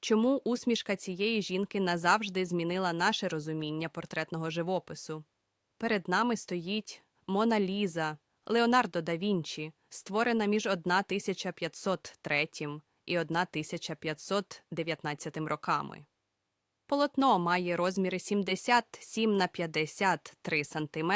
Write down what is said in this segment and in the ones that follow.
чому усмішка цієї жінки назавжди змінила наше розуміння портретного живопису. Перед нами стоїть Мона Ліза Леонардо да Вінчі, створена між 1503 і 1519 роками. Полотно має розміри 77 на 53 см,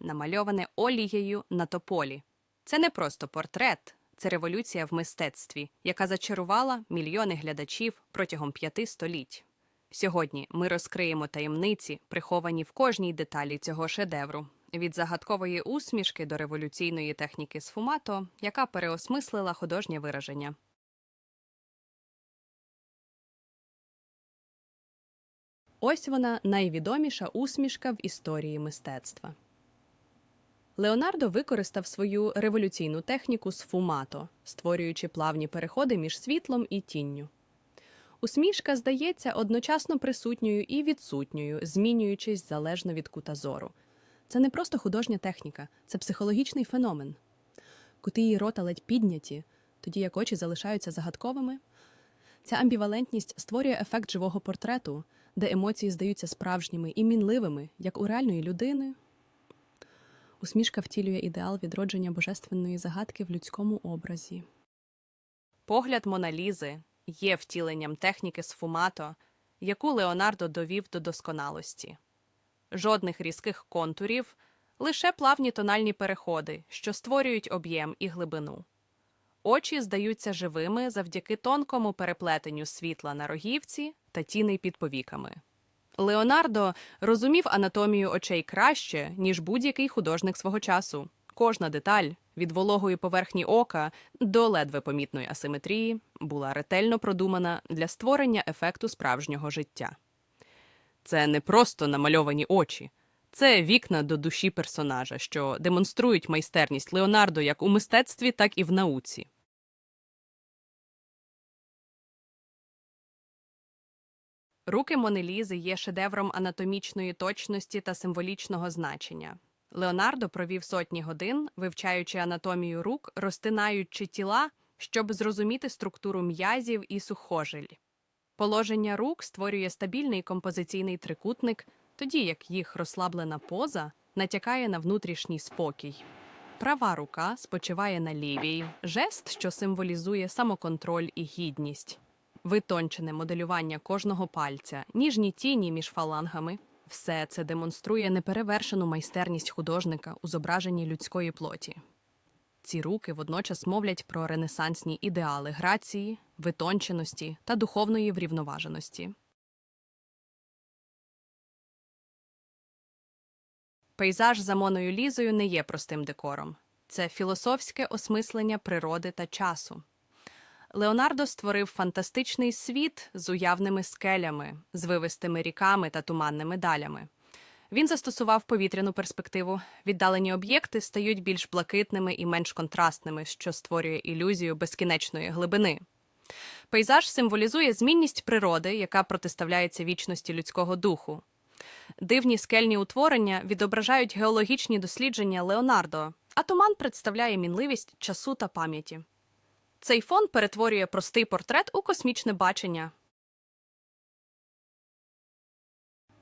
намальоване олією на тополі. Це не просто портрет, це революція в мистецтві, яка зачарувала мільйони глядачів протягом п'яти століть. Сьогодні ми розкриємо таємниці, приховані в кожній деталі цього шедевру, від загадкової усмішки до революційної техніки сфумато, яка переосмислила художнє вираження. Ось вона найвідоміша усмішка в історії мистецтва. Леонардо використав свою революційну техніку сфумато, створюючи плавні переходи між світлом і тінню. Усмішка здається одночасно присутньою і відсутньою, змінюючись залежно від кута зору. Це не просто художня техніка, це психологічний феномен. Кути її рота ледь підняті, тоді як очі залишаються загадковими. Ця амбівалентність створює ефект живого портрету, де емоції здаються справжніми і мінливими, як у реальної людини. Усмішка втілює ідеал відродження божественної загадки в людському образі. Погляд Моналізи є втіленням техніки сфумато, яку Леонардо довів до досконалості. Жодних різких контурів, лише плавні тональні переходи, що створюють об'єм і глибину. Очі здаються живими завдяки тонкому переплетенню світла на рогівці та тіней під повіками. Леонардо розумів анатомію очей краще, ніж будь-який художник свого часу. Кожна деталь від вологої поверхні ока до ледве помітної асиметрії була ретельно продумана для створення ефекту справжнього життя. Це не просто намальовані очі, це вікна до душі персонажа, що демонструють майстерність Леонардо як у мистецтві, так і в науці. Руки Монелізи є шедевром анатомічної точності та символічного значення. Леонардо провів сотні годин, вивчаючи анатомію рук, розтинаючи тіла, щоб зрозуміти структуру м'язів і сухожиль. Положення рук створює стабільний композиційний трикутник, тоді як їх розслаблена поза натякає на внутрішній спокій. Права рука спочиває на лівій, жест, що символізує самоконтроль і гідність. Витончене моделювання кожного пальця, ніжні тіні між фалангами все це демонструє неперевершену майстерність художника у зображенні людської плоті. Ці руки водночас мовлять про ренесансні ідеали грації, витонченості та духовної врівноваженості. Пейзаж за Моною Лізою не є простим декором. Це філософське осмислення природи та часу. Леонардо створив фантастичний світ з уявними скелями, звивистими ріками та туманними далями. Він застосував повітряну перспективу. Віддалені об'єкти стають більш блакитними і менш контрастними, що створює ілюзію безкінечної глибини. Пейзаж символізує змінність природи, яка протиставляється вічності людського духу. Дивні скельні утворення відображають геологічні дослідження Леонардо, а туман представляє мінливість часу та пам'яті. Цей фон перетворює простий портрет у космічне бачення.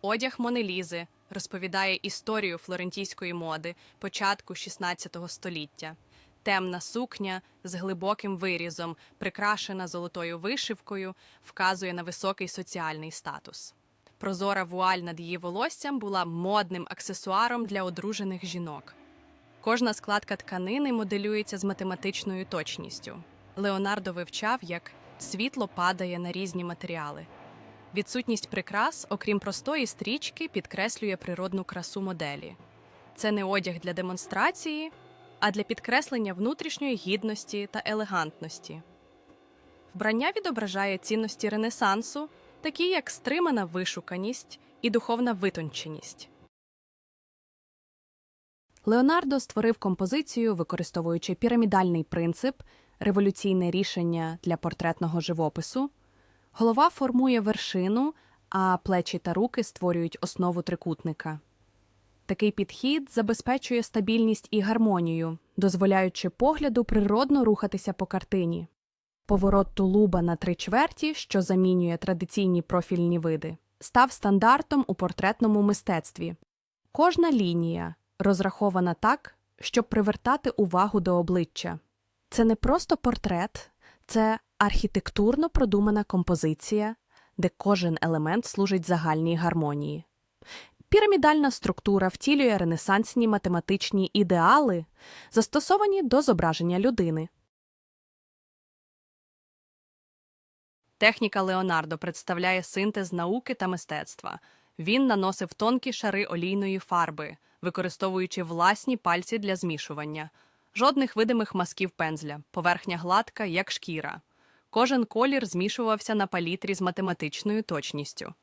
Одяг Монелізи розповідає історію флорентійської моди початку XVI століття. Темна сукня з глибоким вирізом, прикрашена золотою вишивкою, вказує на високий соціальний статус. Прозора вуаль над її волоссям була модним аксесуаром для одружених жінок. Кожна складка тканини моделюється з математичною точністю. Леонардо вивчав, як світло падає на різні матеріали. Відсутність прикрас, окрім простої стрічки, підкреслює природну красу моделі. Це не одяг для демонстрації, а для підкреслення внутрішньої гідності та елегантності. Вбрання відображає цінності Ренесансу, такі як стримана вишуканість і духовна витонченість. Леонардо створив композицію, використовуючи пірамідальний принцип, революційне рішення для портретного живопису. Голова формує вершину, а плечі та руки створюють основу трикутника. Такий підхід забезпечує стабільність і гармонію, дозволяючи погляду природно рухатися по картині. Поворот тулуба на три чверті, що замінює традиційні профільні види, став стандартом у портретному мистецтві. Кожна лінія розрахована так, щоб привертати увагу до обличчя. Це не просто портрет, це архітектурно продумана композиція, де кожен елемент служить загальній гармонії. Пірамідальна структура втілює ренесансні математичні ідеали, застосовані до зображення людини. Техніка Леонардо представляє синтез науки та мистецтва. Він наносив тонкі шари олійної фарби, використовуючи власні пальці для змішування. Жодних видимих мазків пензля, поверхня гладка, як шкіра. Кожен колір змішувався на палітрі з математичною точністю.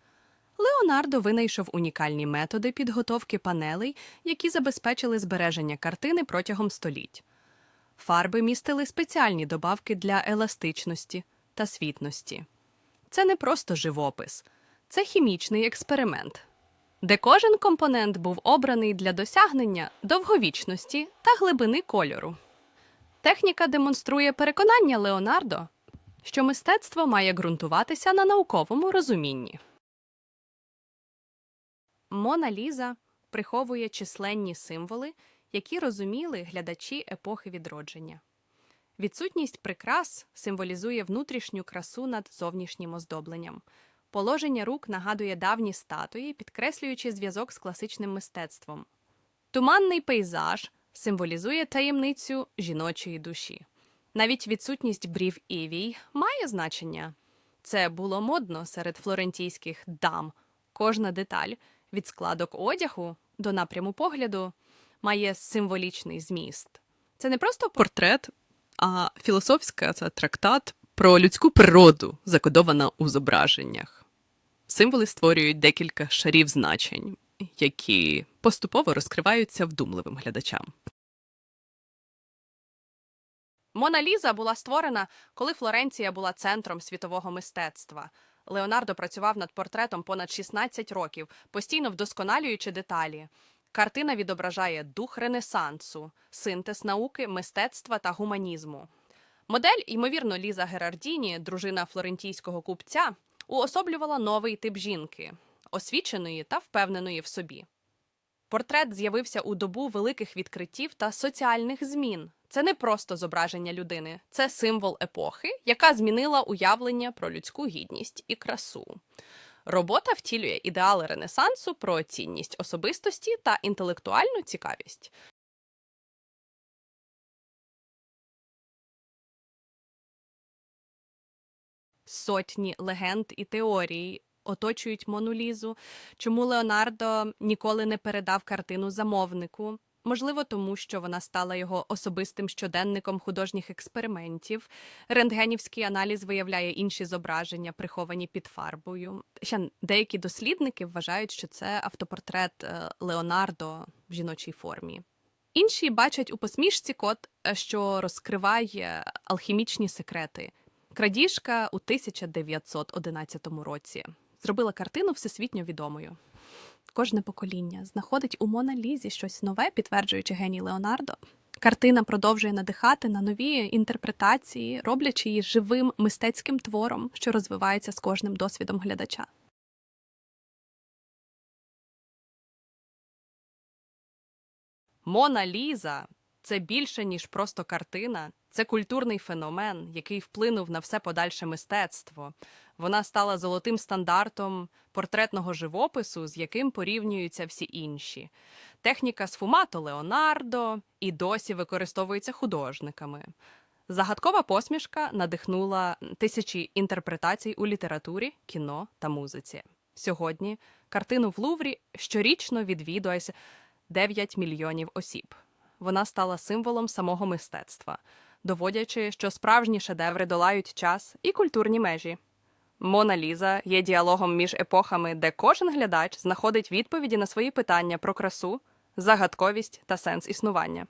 Леонардо винайшов унікальні методи підготовки панелей, які забезпечили збереження картини протягом століть. Фарби містили спеціальні добавки для еластичності та світності. Це не просто живопис, це хімічний експеримент, де кожен компонент був обраний для досягнення довговічності та глибини кольору. Техніка демонструє переконання Леонардо, що мистецтво має ґрунтуватися на науковому розумінні. Мона Ліза приховує численні символи, які розуміли глядачі епохи відродження. Відсутність прикрас символізує внутрішню красу над зовнішнім оздобленням. Положення рук нагадує давні статуї, підкреслюючи зв'язок з класичним мистецтвом. Туманний пейзаж символізує таємницю жіночої душі. Навіть відсутність брів і вій має значення. Це було модно серед флорентійських дам. Кожна деталь від складок одягу до напряму погляду має символічний зміст. Це не просто портрет, а філософська це трактат про людську природу, закодована у зображеннях. Символи створюють декілька шарів значень, які поступово розкриваються вдумливим глядачам. Мона Ліза була створена, коли Флоренція була центром світового мистецтва. Леонардо працював над портретом понад 16 років, постійно вдосконалюючи деталі. Картина відображає дух Ренесансу, синтез науки, мистецтва та гуманізму. Модель, ймовірно, Ліза Герардіні, дружина флорентійського купця, уособлювала новий тип жінки, освіченої та впевненої в собі. Портрет з'явився у добу великих відкриттів та соціальних змін. Це не просто зображення людини, це символ епохи, яка змінила уявлення про людську гідність і красу. Робота втілює ідеали Ренесансу про цінність особистості та інтелектуальну цікавість. Сотні легенд і теорій оточують Монулізу. Чому Леонардо ніколи не передав картину замовнику? Можливо, тому що вона стала його особистим щоденником художніх експериментів. Рентгенівський аналіз виявляє інші зображення, приховані під фарбою. Ще деякі дослідники вважають, що це автопортрет е, Леонардо в жіночій формі. Інші бачать у посмішці код, е, що розкриває алхімічні секрети. Крадіжка у 1911 році зробила картину всесвітньо відомою. Кожне покоління знаходить у Мона Лізі щось нове, підтверджуючи геній Леонардо. Картина продовжує надихати на нові інтерпретації, роблячи її живим мистецьким твором, що розвивається з кожним досвідом глядача. Мона Ліза це більше, ніж просто картина, це культурний феномен, який вплинув на все подальше мистецтво. Вона стала золотим стандартом портретного живопису, з яким порівнюються всі інші. Техніка сфумато Леонардо і досі використовується художниками. Загадкова посмішка надихнула тисячі інтерпретацій у літературі, кіно та музиці. Сьогодні картину в Луврі щорічно відвідує 9 мільйонів осіб. Вона стала символом самого мистецтва, доводячи, що справжні шедеври долають час і культурні межі. Мона Ліза є діалогом між епохами, де кожен глядач знаходить відповіді на свої питання про красу, загадковість та сенс існування.